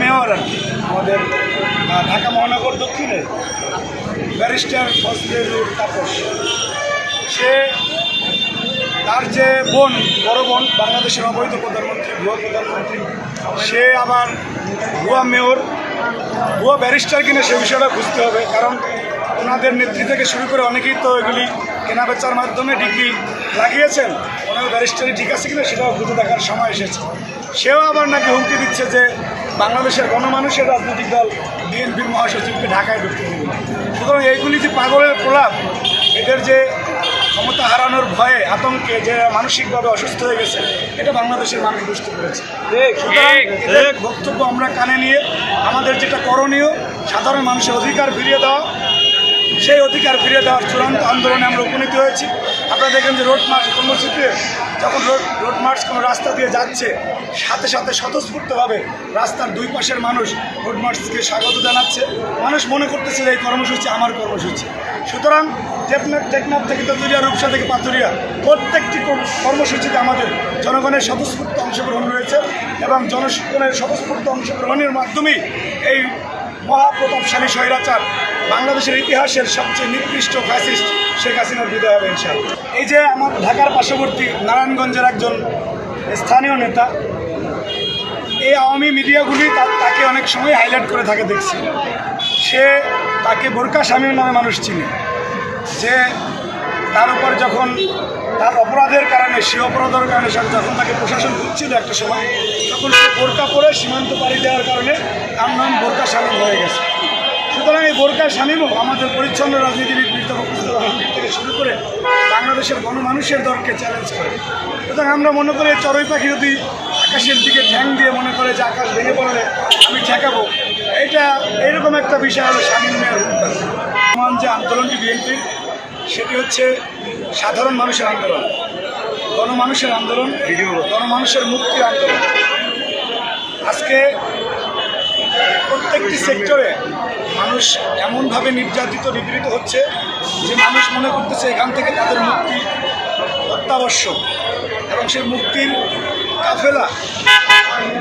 Mayor আর কি, আমাদের ঢাকা মহানগর দক্ষিণে, ব্যারিস্টার ফজলের তাপস। সে তার যে বোন, বড় বোন, বাংলাদেশের অবৈধ প্রধানমন্ত্রী, ভুয়া প্রধানমন্ত্রী, সে আবার ভুয়া মেয়র। ভুয়া ব্যারিস্টার কিনে সে বিষয়টা বুঝতে হবে, কারণ ওনাদের নেত্রী থেকে শুরু করে অনেকেই তো এগুলি কেনা বেচার মাধ্যমে ডিগ্রি লাগিয়েছেন। ওনার ব্যারিস্টারই ঠিক আছে কিনা সেটাও বুঝে দেখার সময় এসেছে। সেও আবার নাকি হুমকি দিচ্ছে যে বাংলাদেশের গণমানুষের রাজনৈতিক দল বিএনপির মহাসচিবকে ঢাকায় ঢুকতে দিল। সুতরাং এইগুলি যে পাগলের প্রলাপ এদের যে ক্ষমতা হারানোর ভয়ে আতঙ্কে যে মানসিকভাবে অসুস্থ হয়ে গেছে এটা বাংলাদেশের মানুষ বুঝতে পেরেছে। বক্তব্য আমরা কানে নিয়ে আমাদের যেটা করণীয় সাধারণ মানুষের অধিকার ফিরিয়ে দেওয়া সেই অধিকার ফিরে দেওয়ার চূড়ান্ত আন্দোলনে আমরা উপনীত হয়েছি। আপনারা দেখেন যে রোড মার্চ কর্মসূচিতে যখন রোড রোড মার্চ কোনো রাস্তা দিয়ে যাচ্ছে, সাথে সাথে স্বতঃস্ফূর্তভাবে রাস্তার দুই পাশের মানুষ রোড মার্চকে স্বাগত জানাচ্ছে। মানুষ মনে করতেছে যে এই কর্মসূচি আমার কর্মসূচি। সুতরাং টেকনাফ টেকনাফ থেকে তেতুরিয়া রূপসা থেকে পাতুরিয়া প্রত্যেকটি কর্ম- কর্মসূচিতে আমাদের জনগণের স্বতঃস্ফূর্ত অংশগ্রহণ রয়েছে এবং জনগণের স্বতঃস্ফূর্ত অংশগ্রহণের মাধ্যমেই এই মহাপ্রতাপশালী স্বৈরাচার বাংলাদেশের ইতিহাসের সবচেয়ে নিকৃষ্ট ফ্যাসিস্ট শেখ হাসিনার বিদায় হবে এই যে আমার ঢাকার পার্শ্ববর্তী নারায়ণগঞ্জের একজন স্থানীয় নেতা, এই আওয়ামী মিডিয়াগুলি তাকে অনেক সময় হাইলাইট করে থাকে দেখছি। সে তাকে বোরকা স্বামীর নামে মানুষ চিনে। যে তার উপর যখন তার অপরাধের অপরাধের কারণে সে- যখন তাকে প্রশাসন খুঁজছিল একটা সময়, তখন সে বোরকা পরে সীমান্ত পাড়ি দেওয়ার কারণে তার নাম বোরকা স্বামী হয়ে গেছে। সুতরাং এই বোরকা স্বামীও আমাদের পরিচ্ছন্ন রাজনীতিবিদ মৃত্যু থেকে শুরু করে বাংলাদেশের গণমানুষের দরকে চ্যালেঞ্জ করে। সুতরাং আমরা মনে করি চড়ুই পাখি যদি আকাশের দিকে ঠ্যাং দিয়ে মনে করে যে আকাশ ভেঙে পড়লে আমি ঠেকাবো এটা এইরকম একটা বিষয় হলো স্বামীর মেয়ের যে আন্দোলনটি বিএনপির, সেটি হচ্ছে সাধারণ মানুষের আন্দোলন। গণমানুষের আন্দোলন গণমানুষের মুক্তির আন্দোলন। আজকে প্রত্যেকটি সেক্টরে মানুষ এমনভাবে নির্যাতিত নিপীড়িত হচ্ছে যে মানুষ মনে করতেছে এখান থেকে তাদের মুক্তি অত্যাবশ্যক। এবং সেই মুক্তির কাফেলা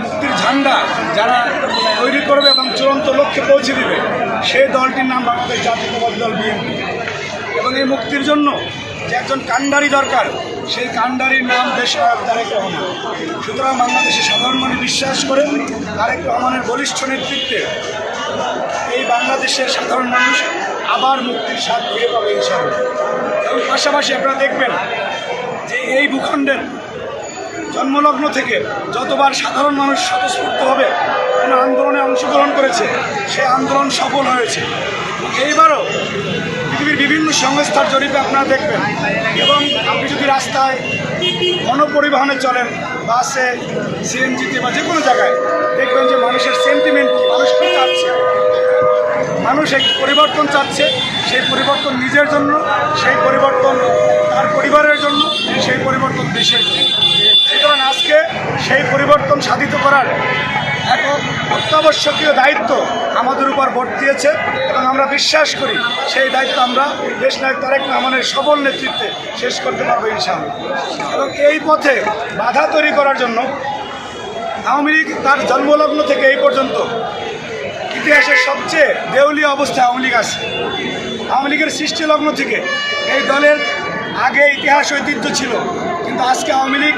মুক্তির ঝান্ডা যারা তৈরি করবে এবং চূড়ান্ত লক্ষ্যে পৌঁছে দিবে সেই দলটির নাম বাংলাদেশ জাতীয়তাবাদী দল বিএনপি। এবং এই মুক্তির জন্য যে একজন কাণ্ডারি দরকার সেই কাণ্ডারির নাম দেশ তারেক রহমান। সুতরাং বাংলাদেশের সাধারণ মানুষ বিশ্বাস করে তারেক রহমানের বলিষ্ঠ নেতৃত্বে এই বাংলাদেশের সাধারণ মানুষ আবার মুক্তির স্বাদ ফিরে পাবে ইনশাআল্লাহ। এবং পাশাপাশি আপনারা দেখবেন যে এই ভূখণ্ডের জন্মলগ্ন থেকে যতবার সাধারণ মানুষ স্বতঃস্ফূর্তভাবে কোনো আন্দোলনে অংশগ্রহণ করেছে সেই আন্দোলন সফল হয়েছে। এইবারও পৃথিবীর বিভিন্ন সংস্থার জরিপে আপনারা দেখবেন, এবং আপনি যদি রাস্তায় গণপরিবহনে চলেন, বাসে, সিএনজিতে বা যে কোনো জায়গায়, দেখবেন যে মানুষের সেন্টিমেন্ট মানুষ কী চাচ্ছে? মানুষ এক পরিবর্তন চাচ্ছে, সেই পরিবর্তন নিজের জন্য, সেই পরিবর্তন তার পরিবারের জন্য, সেই পরিবর্তন দেশের জন্য। সুতরাং আজকে সেই পরিবর্তন সাধিত করার এক অত্যাবশ্যকীয় দায়িত্ব আমাদের উপর ভোট দিয়েছে এবং আমরা বিশ্বাস করি সেই দায়িত্ব আমরা দেশ নায়ক তারেক রহমানের সবল নেতৃত্বে শেষ করতে পারব ইনশাআল্লাহ। এবং এই পথে বাধা তৈরি করার জন্য আওয়ামী লীগ তার জন্মলগ্ন থেকে এই পর্যন্ত ইতিহাসের সবচেয়ে দেউলিয়া অবস্থায় আওয়ামী লীগ আছে। আওয়ামী লীগের সৃষ্টিলগ্ন থেকে এই দলের আগে ইতিহাস ঐতিহ্য ছিল, কিন্তু আজকে আওয়ামী লীগ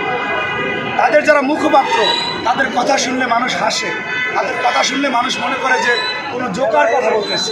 তাদের যারা মুখপাত্র তাদের কথা শুনলে মানুষ হাসে, তাদের কথা শুনলে মানুষ মনে করে যে কোনো জোকার কথা বলতেছে।